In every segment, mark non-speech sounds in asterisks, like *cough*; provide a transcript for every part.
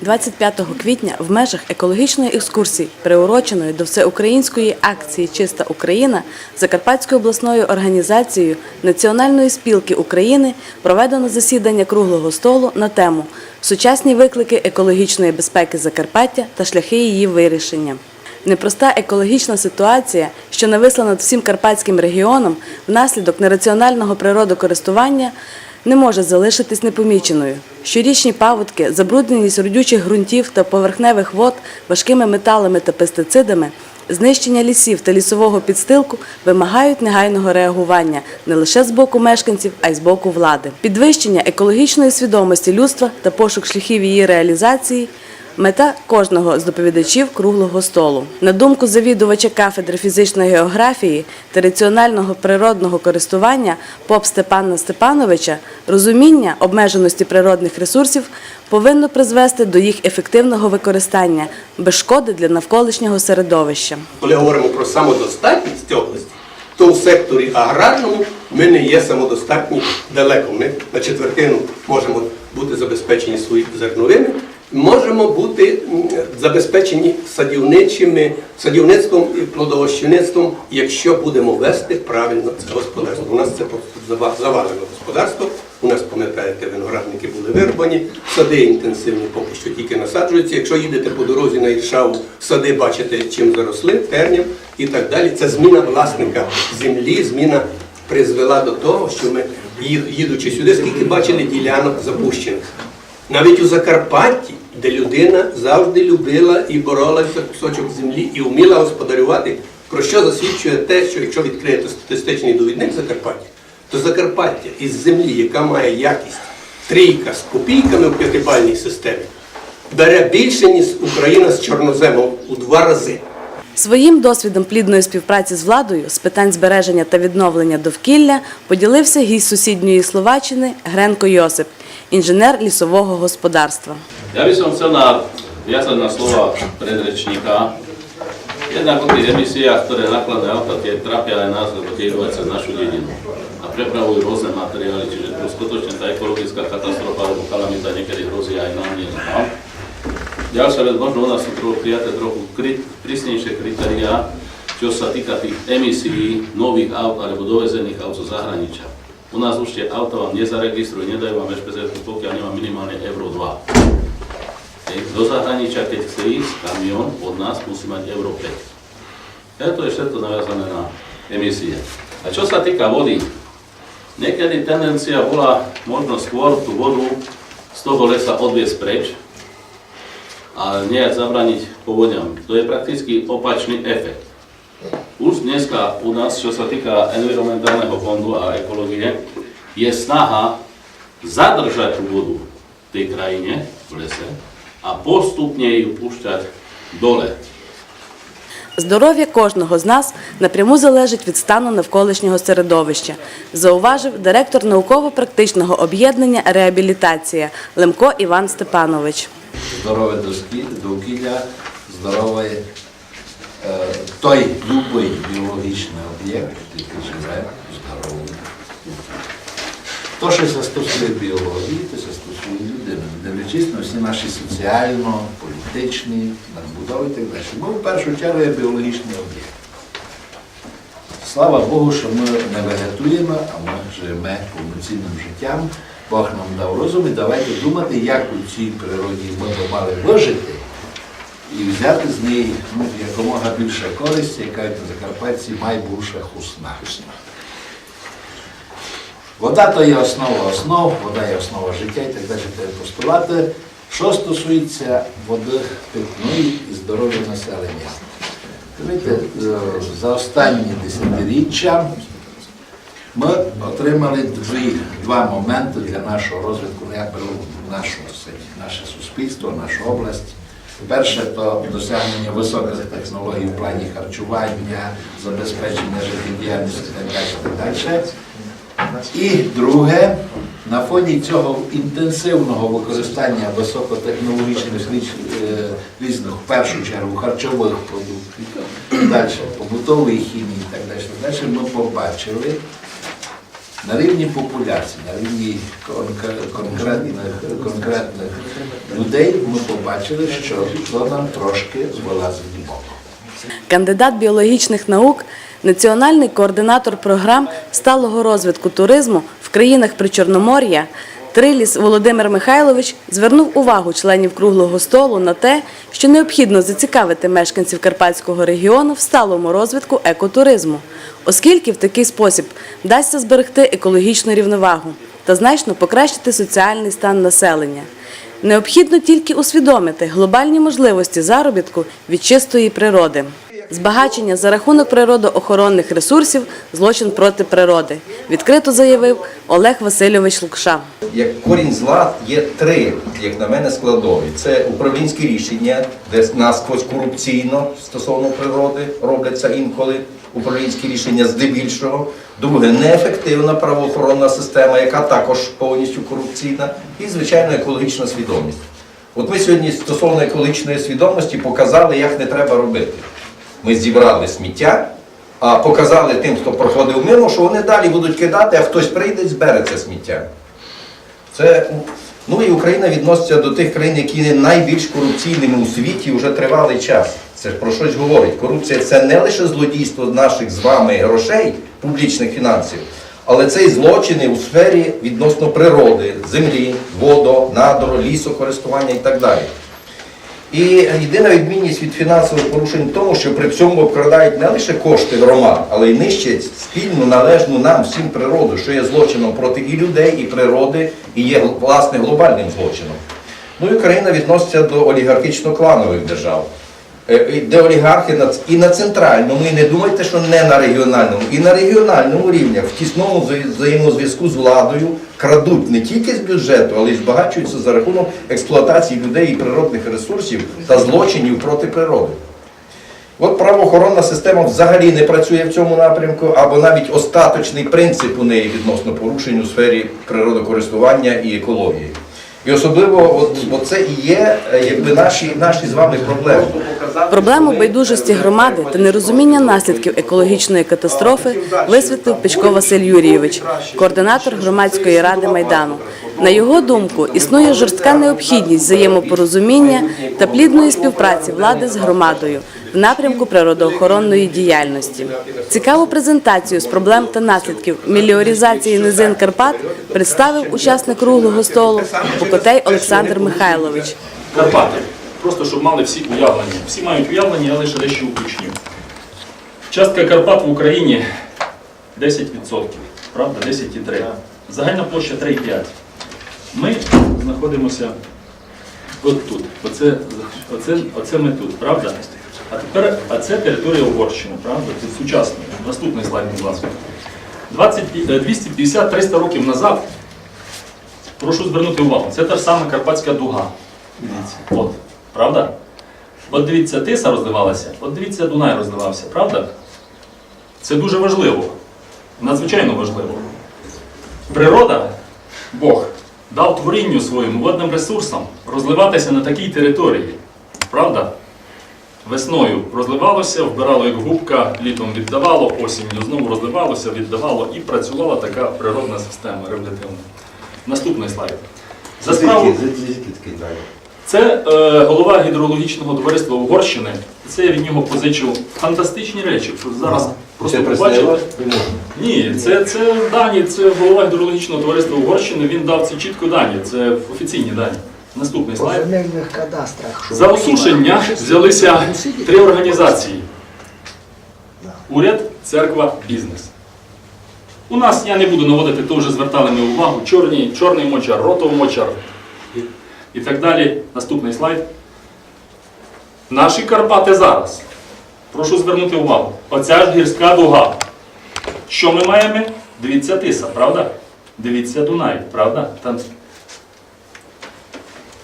25 квітня в межах екологічної екскурсії, приуроченої до всеукраїнської акції Чиста Україна Закарпатською обласною організацією Національної спілки України проведено засідання круглого столу на тему Сучасні виклики екологічної безпеки Закарпаття та шляхи її вирішення. Непроста екологічна ситуація, що нависла над всім карпатським регіоном внаслідок нераціонального природокористування, не може залишитись непоміченою. Щорічні паводки, забрудненість родючих ґрунтів та поверхневих вод важкими металами та пестицидами, знищення лісів та лісового підстилку вимагають негайного реагування не лише з боку мешканців, а й з боку влади. Підвищення екологічної свідомості людства та пошук шляхів її реалізації Мета кожного з доповідачів круглого столу. На думку завідувача кафедри фізичної географії та раціонального природного користування поп Степана Степановича, розуміння обмеженості природних ресурсів повинно призвести до їх ефективного використання без шкоди для навколишнього середовища. Коли говоримо про самодостатність області, то в секторі аграрному ми не є самодостатні далеко. Ми на четвертину можемо бути забезпечені свої зерновими, можемо бути забезпечені садівничими, садівництвом і плодовощівництвом, якщо будемо вести правильно це господарство. У нас це завалено господарство. У нас, пам'ятаєте, виноградники були вирубані, сади інтенсивні поки що тільки насаджуються. Якщо їдете по дорозі на Іршаву, сади бачите, чим заросли, терням і так далі. Це зміна власника землі, зміна призвела до того, що ми, їдучи сюди, скільки бачили ділянок запущених. Навіть у Закарпатті, де людина завжди любила і боролася кусочок землі і вміла господарювати, про що засвідчує те, що якщо відкриєте статистичний довідник Закарпаття, то Закарпаття із землі, яка має якість трійка з копійками в п'ятибальній системі, бере більше, ніж Україна з чорноземом у два рази. Своїм досвідом плідної співпраці з владою з питань збереження та відновлення довкілля поділився гість сусідньої Словаччини Гренко Йосип, інженер лісового господарства. Ja by som chcel na, na slova predrečníka. Jednak o tých emisiách, ktoré nakladné auta, tie trápia aj nás, lebo tie idú cez našu dedinu. A prepravujú rôzne materiály, čiže tu skutočne tá ekologická katastrofa alebo kalamita niekedy hrozí aj nám, nie nám. Ďalšia vec, možno u nás sú trochu prijaté trochu kri, prísnejšie kritériá, čo sa týka tých emisí nových aut alebo dovezených aut zo zahraničia. U nás už tie auta vám nezaregistrujú, nedajú vám špeciálku, pokiaľ nemá minimálne Euro 2. Do zahraničia, keď chce ísť kamión od nás, musí mať Euro 5. Ja to je všetko naviazané na emisie. A čo sa týka vody, niekedy tendencia bola možno skôr tú vodu z toho lesa odviesť preč a nejak zabraniť povodňam. To je prakticky opačný efekt. Už dneska u nás, čo sa týka environmentálneho fondu a ekológie, je snaha zadržať tú vodu v tej krajine, v lese, a postupne ju púšťať dole. Здоров'я кожного з нас напряму залежить від стану навколишнього середовища, зауважив директор науково-практичного об'єднання Реабілітація Лемко Іван Степанович. здорове довкілля, здоровий е, той любий біологічний об'єкт, який живе здоровий. То, що це стосує біології, то це стосує людини, дивлячись на всі наші соціально, політичні надбудови і так далі. Ми в першу чергу є біологічний об'єкт. Слава Богу, що ми не вегетуємо, а ми живемо повноцінним життям. Бог нам дав розум і давайте думати, як у цій природі ми би мали вижити і взяти з неї ну, якомога більше користі, яка на Закарпатці найбільше хусна. Вода то є основа основ, вода є основа життя і так далі постулати. Що стосується води питної і здоров'я населення. Знаєте, е, за останні десятиріччя ми отримали дві, два моменти для нашого розвитку, ну, я беру нашу, наше суспільство, нашу область. Перше то досягнення високих технологій в плані харчування, забезпечення життєдіяльності і так далі. І друге, на фоні цього інтенсивного використання високотехнологічних е, різних, в першу чергу, харчових продуктів, далі побутової хімії і так далі, далі, ми побачили, на рівні популяції, на рівні конкретних, конкретних людей ми побачили, що то нам трошки вилазить з. Кандидат біологічних наук, національний координатор програм сталого розвитку туризму в країнах Причорномор'я Триліс Володимир Михайлович звернув увагу членів круглого столу на те, що необхідно зацікавити мешканців Карпатського регіону в сталому розвитку екотуризму, оскільки в такий спосіб вдасться зберегти екологічну рівновагу та значно покращити соціальний стан населення. Необхідно тільки усвідомити глобальні можливості заробітку від чистої природи. Збагачення за рахунок природоохоронних ресурсів злочин проти природи, відкрито заявив Олег Васильович Лукша. Як корінь зла є три, як на мене, складові. Це управлінські рішення, де насквозь корупційно стосовно природи робляться інколи управлінські рішення здебільшого. Друге, неефективна правоохоронна система, яка також повністю корупційна, і, звичайно, екологічна свідомість. От ми сьогодні стосовно екологічної свідомості показали, як не треба робити. Ми зібрали сміття, а показали тим, хто проходив мимо, що вони далі будуть кидати, а хтось прийде і збере це сміття. Це, ну і Україна відноситься до тих країн, які є найбільш корупційними у світі вже тривалий час. Це про щось говорить. Корупція це не лише злодійство наших з вами грошей, публічних фінансів, але це і злочини у сфері відносно природи, землі, водо, надро, лісокористування і так далі. І єдина відмінність від фінансових порушень в тому, що при цьому обкрадають не лише кошти громад, але й нищать спільну належну нам всім природу, що є злочином проти і людей, і природи, і є власне глобальним злочином. Ну і Україна відноситься до олігархічно-кланових держав. Е, Де олігархи і на центральному, і не думайте, що не на регіональному, і на регіональному рівнях в тісному взаємозв'язку з владою крадуть не тільки з бюджету, але й збагачуються за рахунок експлуатації людей і природних ресурсів та злочинів проти природи. От правоохоронна система взагалі не працює в цьому напрямку, або навіть остаточний принцип у неї відносно порушень у сфері природокористування і екології. І особливо от, от це і є е, якби наші, наші з вами проблеми. Проблему байдужості громади та нерозуміння наслідків екологічної катастрофи висвітлив Печко Василь Юрійович, координатор громадської ради Майдану. На його думку, існує жорстка необхідність взаємопорозуміння та плідної співпраці влади з громадою в напрямку природоохоронної діяльності. Цікаву презентацію з проблем та наслідків меліоризації низин Карпат представив учасник круглого столу Покотей Олександр Михайлович. Карпати. Просто щоб мали всі уявлення. Всі мають уявлення, я лише дещо уточню. Частка Карпат в Україні 10%, правда? 10,3%. Загальна площа 3,5. Ми знаходимося от тут. Оце, оце, оце ми тут, правда? А тепер а це територія Угорщини, правда? Це сучасна. Наступний слайд, будь ласка. 20, е, 250-300 років назад Прошу звернути увагу, це та ж сама Карпатська дуга. Дивіться, от, правда? От дивіться, Тиса розливалася, от дивіться, Дунай розливався, правда? Це дуже важливо, надзвичайно важливо. Природа, Бог, дав творінню своєму водним ресурсам розливатися на такій території. Правда? Весною розливалося, вбирало як губка, літом віддавало, осінню знову розливалося, віддавало і працювала така природна система регулятивна. Наступний слайд. За справу, це е, голова гідрологічного товариства Угорщини. Це я від нього позичив фантастичні речі. Що зараз просто побачите. Ні, це, це дані, це голова гідрологічного товариства Угорщини. Він дав ці чітко дані. Це офіційні дані. Наступний По слайд. земельних кадастрах. що За осушення взялися три організації: уряд, церква, бізнес. У нас я не буду наводити, то вже звертали ми увагу. Чорний, чорний мочар, ротовий мочар і, і так далі. Наступний слайд. Наші Карпати зараз. Прошу звернути увагу. Оця ж гірська дуга. Що ми маємо? Дивіться Тиса, правда? Дивіться Дунай, правда? Там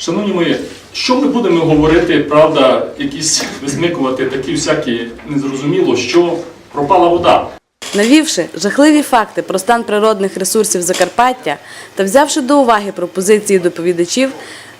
Шановні мої, що ми будемо говорити, правда, якісь висмикувати такі всякі незрозуміло, що пропала вода. Навівши жахливі факти про стан природних ресурсів Закарпаття та взявши до уваги пропозиції доповідачів,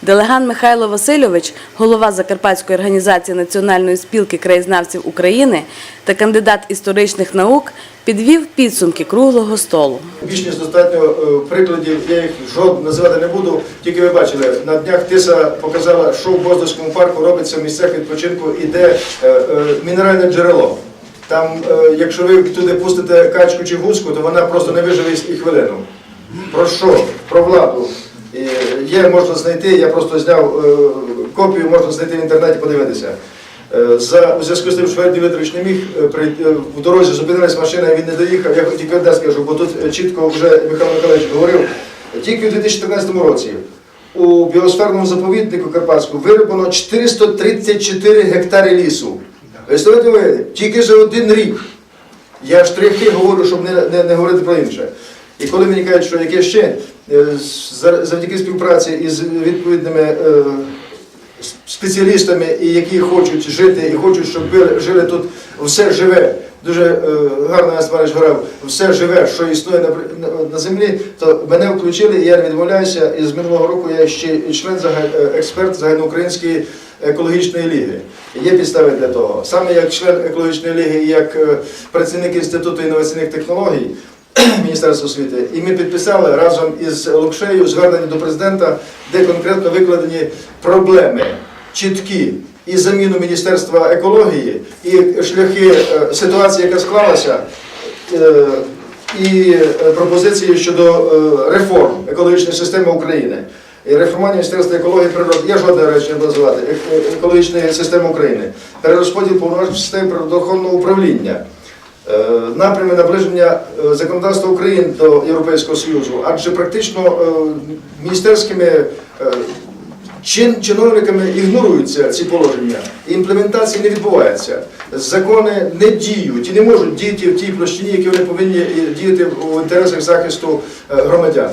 делеган Михайло Васильович, голова Закарпатської організації Національної спілки краєзнавців України та кандидат історичних наук, підвів підсумки круглого столу. Більш ніж достатньо е, прикладів, я їх жодного називати не буду. Тільки ви бачили, на днях ТИСА показала, що в Боздорському парку робиться в місцях відпочинку, іде е, е, мінеральне джерело. Там, якщо ви туди пустите качку чи гуску, то вона просто не виживе і хвилину. Про що? Про владу. Є, можна знайти, я просто зняв е, копію, можна знайти в інтернеті, подивитися. Е, За, у зв'язку з тим, що Федір Вікторович не міг е, в дорозі зупинилась машина, він не доїхав. Я тільки одне скажу, бо тут чітко вже Михайло Михайлович говорив. Тільки у 2014 році у біосферному заповіднику Карпатську вирубано 434 гектари лісу. Представляєте ви, тільки за один рік. Я штрихи говорю, щоб не, не, не говорити про інше. І коли мені кажуть, що яке ще е, завдяки співпраці із відповідними е, спеціалістами, які хочуть жити і хочуть, щоб жили тут все живе. Дуже е, гарно Іванович говорив, все живе, що існує на, на, на землі, то мене включили, і я не відмовляюся. І з минулого року я ще член експерт загальноукраїнської екологічної ліги. Є підстави для того. Саме як член екологічної ліги, і як працівник інституту інноваційних технологій. *clears throat* Міністерства освіти, і ми підписали разом із Лукшею звернення до президента, де конкретно викладені проблеми чіткі і заміну Міністерства екології, і шляхи е, ситуації, яка склалася, е, і е, пропозиції щодо реформ екологічної системи України. І реформування Міністерства екології природи, я жодне речі не буду називати, екологічної системи України, перерозподіл повноважень в системі природоохоронного управління. Е, напрями наближення е, законодавства України до Європейського Союзу, адже практично е, міністерськими чин, чиновниками ігноруються ці положення, і імплементації не відбувається. Закони не діють і не можуть діяти в тій площині, які вони повинні діяти в інтересах захисту громадян.